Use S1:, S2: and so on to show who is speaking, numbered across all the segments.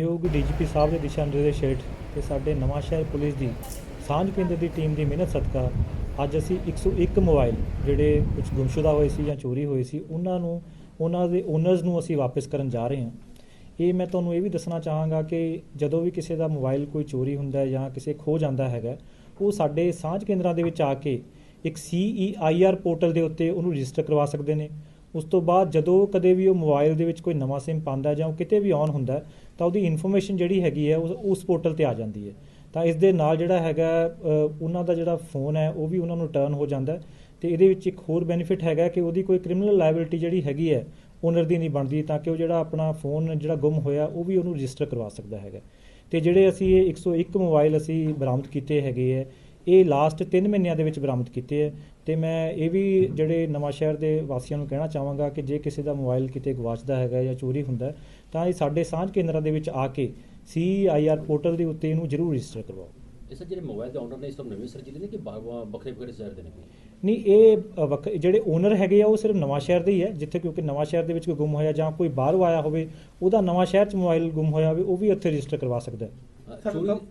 S1: ਯੋਗ ਡੀਜੀਪੀ ਸਾਹਿਬ ਦੇ ਦਿਸ਼ਾ ਨਿਰਦੇਸ਼ ਹੇਠ ਤੇ ਸਾਡੇ ਨਵਾਂ ਸ਼ਹਿਰ ਪੁਲਿਸ ਦੀ ਸਾਂਝ ਕੇਂਦਰ ਦੀ ਟੀਮ ਦੀ ਮਿਹਨਤ ਸਦਕਾ ਅੱਜ ਅਸੀਂ 101 ਮੋਬਾਈਲ ਜਿਹੜੇ ਕੁਝ ਗੁੰਮਸ਼ੁਦਾ ਹੋਏ ਸੀ ਜਾਂ ਚੋਰੀ ਹੋਏ ਸੀ, ਉਹਨਾਂ ਨੂੰ, ਉਹਨਾਂ ਦੇ ਓਨਰਸ ਨੂੰ ਅਸੀਂ ਵਾਪਸ ਕਰਨ ਜਾ ਰਹੇ ਹਾਂ। ਇਹ ਮੈਂ ਤੁਹਾਨੂੰ ਇਹ ਵੀ ਦੱਸਣਾ ਚਾਹਾਂਗਾ ਕਿ ਜਦੋਂ ਵੀ ਕਿਸੇ ਦਾ ਮੋਬਾਈਲ ਕੋਈ ਚੋਰੀ ਹੁੰਦਾ ਹੈ ਜਾਂ ਕਿਸੇ ਖੋ ਜਾਂਦਾ ਹੈਗਾ, ਉਹ ਸਾਡੇ ਸਾਂਝ ਕੇਂਦਰਾਂ ਦੇ ਵਿੱਚ ਆ ਕੇ ਇੱਕ CEIR ਪੋਰਟਲ ਦੇ ਉੱਤੇ ਉਹਨੂੰ ਰਜਿਸਟਰ ਕਰਵਾ ਸਕਦੇ ਨੇ। ਉਸ ਤੋਂ ਬਾਅਦ ਜਦੋਂ ਕਦੇ ਵੀ ਉਹ ਮੋਬਾਈਲ ਦੇ ਵਿੱਚ ਕੋਈ ਨਵਾਂ SIM ਪਾਉਂਦਾ ਜਾਂ ਉਹ ਕਿਤੇ ਵੀ ਔਨ ਹੁੰਦਾ, ਤਾਂ ਉਹਦੀ ਇਨਫੋਰਮੇਸ਼ਨ ਜਿਹੜੀ ਹੈਗੀ ਹੈ ਉਸ ਉਸ ਪੋਰਟਲ ਤੇ ਆ ਜਾਂਦੀ ਹੈ। ਤਾਂ ਇਸ ਦੇ ਨਾਲ ਜਿਹੜਾ ਹੈਗਾ ਉਹਨਾਂ ਦਾ ਜਿਹੜਾ ਫੋਨ ਹੈ, ਉਹ ਵੀ ਉਹਨਾਂ ਨੂੰ ਟਰਨ ਹੋ ਜਾਂਦਾ ਹੈ ਤੇ ਇਹਦੇ ਵਿੱਚ ਇੱਕ ਹੋਰ ਬੈਨੀਫਿਟ ਹੈਗਾ ਕਿ ਉਹਦੀ ਕੋਈ ਕ੍ਰਿਮੀਨਲ ਲਾਇਬਿਲਿਟੀ ਜਿਹੜੀ ਹੈਗੀ ਹੈ ਓਨਰ ਦੀ ਨਹੀਂ ਬਣਦੀ, ਤਾਂ ਕਿ ਉਹ ਜਿਹੜਾ ਆਪਣਾ ਫੋਨ ਜਿਹੜਾ ਗੁੰਮ ਹੋਇਆ, ਉਹ ਵੀ ਉਹਨੂੰ ਰਜਿਸਟਰ ਕਰਵਾ ਸਕਦਾ ਹੈਗਾ। ਤੇ ਜਿਹੜੇ ਅਸੀਂ ਇਹ 101 ਮੋਬਾਈਲ ਅਸੀਂ ਬਰਾਮਦ ਕੀਤੇ ਹੈਗੇ ਹੈ ਇਹ ਲਾਸਟ 3 ਮਹੀਨਿਆਂ ਦੇ ਵਿੱਚ ਬਰਾਮਦ ਕੀਤੇ ਹੈ। ਤੇ ਮੈਂ ਇਹ ਵੀ ਜਿਹੜੇ ਨਵਾਂ ਸ਼ਹਿਰ ਦੇ ਵਾਸੀਆਂ ਨੂੰ ਕਹਿਣਾ ਚਾਹਾਂਗਾ ਕਿ ਜੇ ਕਿਸੇ ਦਾ ਮੋਬਾਈਲ ਕਿਤੇ ਗਵਾਚਦਾ ਹੈਗਾ ਜਾਂ ਚੋਰੀ ਹੁੰਦਾ ਤਾਂ ਇਹ ਸਾਡੇ ਸਾਂਝ ਕੇਂਦਰਾਂ ਦੇ ਵਿੱਚ ਆ ਕੇ CIR ਪੋਰਟਲ ਦੇ ਉੱਤੇ ਇਹਨੂੰ ਜ਼ਰੂਰ ਰਜਿਸਟਰ ਕਰਵਾਓ।
S2: ਇਹ ਸਰ ਜਿਹੜੇ ਮੋਬਾਈਲ ਦੇ ਓਨਰ ਨੇ ਇਸ ਤੋਂ ਨਵੇਂ ਸਰ ਜ਼ਿਲ੍ਹੇ ਨੇ ਕਿ ਬਾ- ਵੱਖਰੇ ਵੱਖਰੇ ਸ਼ਹਿਰ ਦੇ ਨੇ?
S1: ਨਹੀਂ ਇਹ ਜਿਹੜੇ ਓਨਰ ਹੈਗੇ ਆ ਉਹ ਸਿਰਫ ਨਵਾਂ ਸ਼ਹਿਰ ਦੇ ਹੀ ਹੈ ਜਿੱਥੇ ਕਿਉਂਕਿ ਨਵਾਂ ਸ਼ਹਿਰ ਦੇ ਵਿੱਚ ਕੋਈ ਗੁੰਮ ਹੋਇਆ ਜਾਂ ਕੋਈ ਬਾਹਰੋਂ ਆਇਆ ਹੋਵੇ ਉਹਦਾ ਨਵਾਂ ਸ਼ਹਿਰ 'ਚ ਮੋਬਾਈਲ ਗੁੰਮ ਹੋਇਆ ਹੋਵੇ ਉਹ ਵੀ ਉੱਥੇ ਰਜਿਸਟਰ ਕਰਵਾ ਸਕਦਾ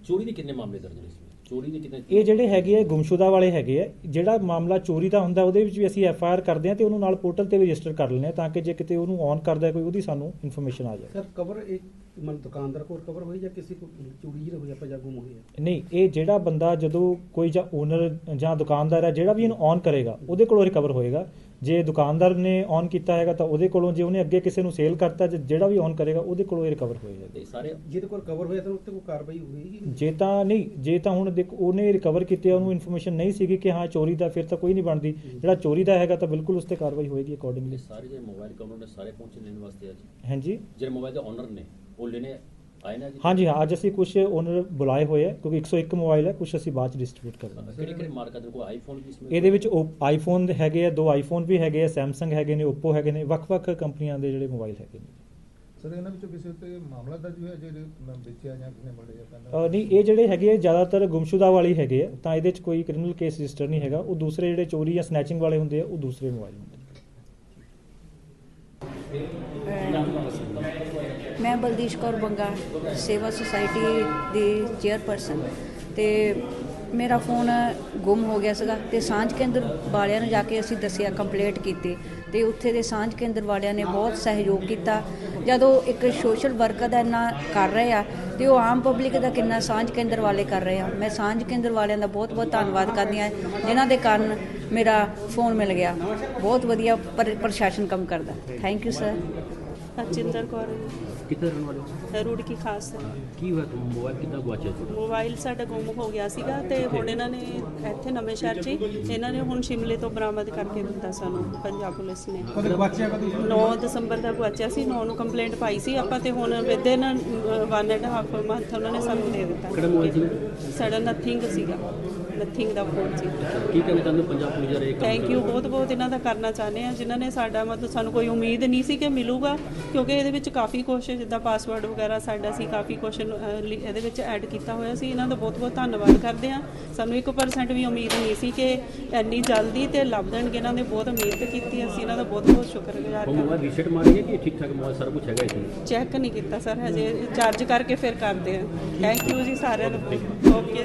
S2: ਚੋਰੀ ਦੇ ਕਿੰਨੇ ਮਾਮਲੇ ਦਰਜ ਨੇ ਇਸ ਚੋਰੀ ਦੇ ਕਿੰਨੇ
S1: ਇਹ ਜਿਹੜੇ ਹੈਗੇ ਆ ਗੁੰਮਸ਼ੁਦਾ ਵਾਲੇ ਹੈਗੇ ਆ ਜਿਹੜਾ ਮਾਮਲਾ ਚੋਰੀ ਦਾ ਹੁੰਦਾ ਉਹਦੇ ਵਿੱਚ ਵੀ ਅਸੀਂ ਐਫ ਆਈ ਆਰ ਕਰਦੇ ਆ ਤੇ ਉਹਨੂੰ ਨਾਲ ਪੋਰਟਲ ਤੇ ਵੀ ਰਜਿਸਟਰ ਕਰ ਲੈਂਦੇ ਆ ਤਾਂ ਕਿ ਜੇ ਕਿਤੇ ਉਹਨੂੰ ਔਨ ਕਰਦਾ ਕੋਈ ਉਹਦੀ ਸਾਨੂੰ ਇਨਫੋਰਮੇਸ਼ਨ ਆ ਜਾਏ
S3: ਸਰ ਕਵਰ ਇੱਕ ਮਨ ਦੁਕਾਨਦਾਰ ਕੋਲ ਕਵਰ ਹੋਈ ਜਾਂ ਕਿਸੇ ਕੋ ਚੋਰੀ ਹੋਈ ਆਪਾਂ ਜਾਂ ਗੁੰਮ ਹੋਈ
S1: ਨਹੀਂ ਇਹ ਜਿਹੜਾ ਬੰਦਾ ਜਦੋਂ ਕੋਈ ਜਾਂ ਓਨਰ ਜਾਂ ਦੁਕਾਨਦਾਰ ਹੈ ਜਿਹੜਾ ਵੀ ਇਹਨੂੰ ਔਨ ਕਰੇਗਾ ਉਹਦੇ ਕੋਲੋਂ ਰਿਕਵਰ ਹੋਏਗਾ। ਜੇ ਦੁਕਾਨਦਾਰ ਨੇ ਔਨ ਕੀਤਾ ਹੈਗਾ ਤਾਂ ਉਹਦੇ ਕੋਲੋਂ ਜੇ ਉਹਨੇ ਅੱਗੇ ਕਿਸੇ ਨੂੰ ਸੇਲ ਕਰਤਾ ਜੇ ਜਿਹੜਾ ਵੀ ਔਨ ਕਰੇਗਾ ਉਹਦੇ ਕੋਲੋਂ ਇਹ ਰਿਕਵਰ ਹੋਏਗਾ
S2: ਤੇ ਸਾਰੇ
S3: ਜਿਹਦੇ ਕੋਲ ਕਵਰ ਹੋਇਆ ਤਾਂ ਉੱਤੇ ਕੋਈ ਕਾਰਵਾਈ ਹੋਏਗੀ
S1: ਜੇ ਤਾਂ ਨਹੀਂ ਜੇ ਤਾਂ ਹੁਣ ਦੇਖ ਉਹਨੇ ਰਿਕਵਰ ਕੀਤੇ ਆ, ਉਹਨੂੰ ਇਨਫੋਰਮੇਸ਼ਨ ਨਹੀਂ ਸੀਗੀ ਕਿ ਹਾਂ ਚੋਰੀ ਦਾ ਫਿਰ ਤਾਂ ਕੋਈ ਨਹੀਂ ਬਣਦੀ। ਜਿਹੜਾ ਚੋਰੀ ਦਾ ਹੈਗਾ ਤਾਂ ਬਿਲਕੁਲ ਉਸ ਤੇ ਕਾਰਵਾਈ ਹੋਏਗੀ ਅਕੋਰਡਿੰਗਲੀ
S2: ਸਾਰੇ ਜਿਹੜੇ ਮੋਬਾਈਲ ਕੇ ਓਨਰ ਨੇ ਸਾਰੇ ਪਹੁੰਚੇ ਲੈਣ ਵਾਸਤੇ ਅੱਜ।
S1: ਹਾਂਜੀ।
S2: ਜਿਹੜੇ ਮੋਬਾਈਲ ਦੇ ਓਨਰ ਨੇ ਉਹ ਲੈਣੇ ਆਏ ਨਾ ਜੀ
S1: ਹਾਂਜੀ ਹਾਂ ਅੱਜ ਅਸੀਂ ਕੁਝ ਓਨਰ ਬੁਲਾਏ ਹੋਏ ਆ ਕਿਉਂਕਿ 101 ਮੋਬਾਈਲ ਹੈ ਕੁਝ ਅਸੀਂ ਬਾਅਦ ਚ ਡਿਸਟ੍ਰੀਬਿਊਟ ਕਰ ਦਾਂਗੇ
S2: ਕਿਹੜੇ ਕਿਹੜੇ ਮਾਰਕਾ ਦੇ ਕੋਈ ਆਈਫੋਨ ਵੀ ਇਸਮੇ
S1: ਇਹਦੇ ਵਿੱਚ ਆਈਫੋਨ ਹੈਗੇ ਆ ਦੋ ਆਈਫੋਨ ਵੀ ਹੈਗੇ ਆ ਸੈਮਸੰਗ ਹੈਗੇ ਨੇ ਓਪੋ ਹੈਗੇ ਨੇ ਵੱਖ-ਵੱਖ ਕੰਪਨੀਆਂ ਦੇ ਜਿਹੜੇ ਮੋਬਾਈਲ ਹੈਗੇ ਨੇ।
S4: ਸਰ ਇਹਨਾਂ ਵਿੱਚੋਂ ਕਿਸੇ ਉੱਤੇ ਮਾਮਲਾ ਦਰਜ ਹੋਇਆ ਜਿਹੜੇ ਮੈਂ ਵੇਚਿਆ ਜਾਂ ਕਿਸੇ ਮੜੇ ਜਾਂ
S1: ਅਹ ਨਹੀਂ ਇਹ ਜਿਹੜੇ ਹੈਗੇ ਆ ਜ਼ਿਆਦਾਤਰ ਗੁੰਮਸ਼ੁਦਾ ਵਾਲੇ ਹੈਗੇ ਆ ਤਾਂ ਇਹਦੇ ਵਿੱਚ ਕੋਈ ਕ੍ਰਿਮੀਨਲ ਕੇਸ ਰਜਿਸਟਰ ਨਹੀਂ ਹੈਗਾ। ਉਹ ਦੂਸਰੇ ਜਿਹੜੇ ਚੋਰੀ ਜਾਂ ਸਨੈਚਿੰਗ ਵਾਲੇ ਹੁੰਦੇ ਆ ਉਹ ਦੂਸਰੇ ਮੋਬਾਈਲ ਹੁੰਦੇ ਆ।
S5: ਮੈਂ ਬਲਦੀਸ਼ ਕੌਰ ਬੰਗਾ, ਸੇਵਾ ਸੁਸਾਇਟੀ ਦੀ ਚੇਅਰਪਰਸਨ। ਤੇ ਮੇਰਾ ਫੋਨ ਗੁੰਮ ਹੋ ਗਿਆ ਸੀਗਾ ਤੇ ਸਾਂਝ ਕੇਂਦਰ ਵਾਲਿਆਂ ਨੂੰ ਜਾ ਕੇ ਅਸੀਂ ਦੱਸਿਆ ਕੰਪਲੇਂਟ ਕੀਤੀ। ਤੇ ਉੱਥੇ ਦੇ ਸਾਂਝ ਕੇਂਦਰ ਵਾਲਿਆਂ ਨੇ ਬਹੁਤ ਸਹਿਯੋਗ ਕੀਤਾ। ਜਦੋਂ ਇੱਕ ਸੋਸ਼ਲ ਵਰਕਰ ਦਾ ਇੰਨਾ ਕਰ ਰਹੇ ਆ, ਤੇ ਉਹ ਆਮ ਪਬਲਿਕ ਦਾ ਕਿੰਨਾ ਸਾਂਝ ਕੇਂਦਰ ਵਾਲੇ ਕਰ ਰਹੇ ਆ। ਮੈਂ ਸਾਂਝ ਕੇਂਦਰ ਵਾਲਿਆਂ ਦਾ ਬਹੁਤ ਬਹੁਤ ਧੰਨਵਾਦ ਕਰਦੀ ਹਾਂ, ਜਿਨ੍ਹਾਂ ਦੇ ਕਾਰਨ ਮੇਰਾ ਫੋਨ ਮਿਲ ਗਿਆ। ਬਹੁਤ ਵਧੀਆ ਪਰ- ਪ੍ਰਸ਼ਾਸਨ ਕੰਮ ਕਰਦਾ। Thank you sir
S6: Harjinder Kaur
S2: ਕਿੱਥੇ ਰਹਿਣ ਵਾਲੇ ਹੋ?
S6: ਰੁੜਕੀ ਖਾਸ।
S2: ਕੀ ਹੋਇਆ ਤੁਹਾਨੂੰ? ਮੋਬਾਈਲ ਕਿੱਦਾਂ ਗਵਾਚਿਆ ਤੁਹਾਡਾ?
S6: ਮੋਬਾਈਲ ਸਾਡਾ ਗੁੰਮ ਹੋ ਗਿਆ ਸੀਗਾ ਤੇ ਹੁਣ ਇਹਨਾਂ ਨੇ ਇੱਥੇ ਨਵੇਂ ਸ਼ਹਿਰ 'ਚ ਹੀ ਇਹਨਾਂ ਨੇ ਹੁਣ ਸ਼ਿਮਲੇ ਤੋਂ ਬਰਾਮਦ ਕਰਕੇ ਦਿੱਤਾ ਸਾਨੂੰ ਪੰਜਾਬ ਪੁਲਿਸ ਨੇ।
S3: ਕਦੇ ਗਵਾਚਿਆ ਕਦੇ
S6: 9 ਦਸੰਬਰ ਦਾ ਗੁਆਚਿਆ ਸੀ 9 ਨੂੰ ਕੰਪਲੇਂਟ ਪਾਈ ਸੀ। ਆਪਾਂ ਤੇ ਹੁਣ ਵਿਦਿਨ 1 ਐਂਡ ਹਾਫ ਮੰਥ ਉਹਨਾਂ ਨੇ ਸਾਨੂੰ ਦੇ ਦਿੱਤਾ।
S2: ਕਿਹੜਾ mobile ਸੀ?
S6: ਸਾਡਾ ਨਥਿੰਗ ਸੀਗਾ। ਨਥਿੰਗ ਦਾ ਫੋਨ ਸੀ।
S2: ਕੀ ਚਾਹੁੰਦੇ ਹੋ ਪੰਜਾਬ ਪੁਲਿਸ ਇਹ ਕੰਮ
S6: ਥੈਂਕ ਯੂ
S2: ਹੈ?
S6: ਬਹੁਤ ਬਹੁਤ ਇਹਨਾਂ ਦਾ ਕਰਨਾ ਚਾਹੁੰਦੇ ਆ ਜਿਨ੍ਹਾਂ ਨੇ ਸਾਡਾ ਮਤਲਬ ਸਾਨੂੰ ਕੋਈ ਉਮੀਦ ਨਹੀਂ ਸੀ ਕਿ ਮਿਲੂਗਾ ਕਿਉਂਕਿ ਇਹਦੇ ਵਿੱਚ ਕਾਫੀ ਕੁਛ ਜਿੱਦਾਂ ਪਾਸਵਰਡ ਵਗੈਰਾ ਸਾਡਾ ਸੀ ਕਾਫੀ ਕੁਛ ਇਹਦੇ ਵਿੱਚ ਐਡ ਕੀਤਾ ਹੋਇਆ ਸੀ। ਇਹਨਾਂ ਦਾ ਬਹੁਤ ਬਹੁਤ ਧੰਨਵਾਦ ਕਰਦੇ ਆ ਸਾਨੂੰ 1% ਵੀ ਉਮੀਦ ਨਹੀਂ ਸੀ ਕਿ ਇੰਨੀ ਜਲਦੀ ਤੇ ਲੱਭ ਦੇਣਗੇ। ਇਹਨਾਂ ਨੇ ਬਹੁਤ ਉਮੀਦ ਕੀਤੀ। ਅਸੀਂ ਇਹਨਾਂ ਦਾ ਬਹੁਤ ਬਹੁਤ ਸ਼ੁਕਰਗੁਜ਼ਾਰ
S2: ਉਹ
S6: ਕਰਦੇ
S2: ਮੋਬਾਈਲ ਰੀਸੈਟ ਮਾਰੇਗੇ ਕਿ ਠੀਕ ਠਾਕ ਮੋਬਾਈਲ ਸਾਰਾ ਕੁਝ ਹੈਗਾ ਇਸ ਵਿੱਚ
S6: ਚੈੱਕ ਨਹੀਂ ਕੀਤਾ ਸਰ ਹਜੇ ਚਾਰਜ ਕਰਕੇ ਫਿਰ ਕਰਦੇ ਆ ਥੈਂਕ ਯੂ ਜੀ ਸਾਰਿਆਂ ਨੂੰ। ਓਕੇ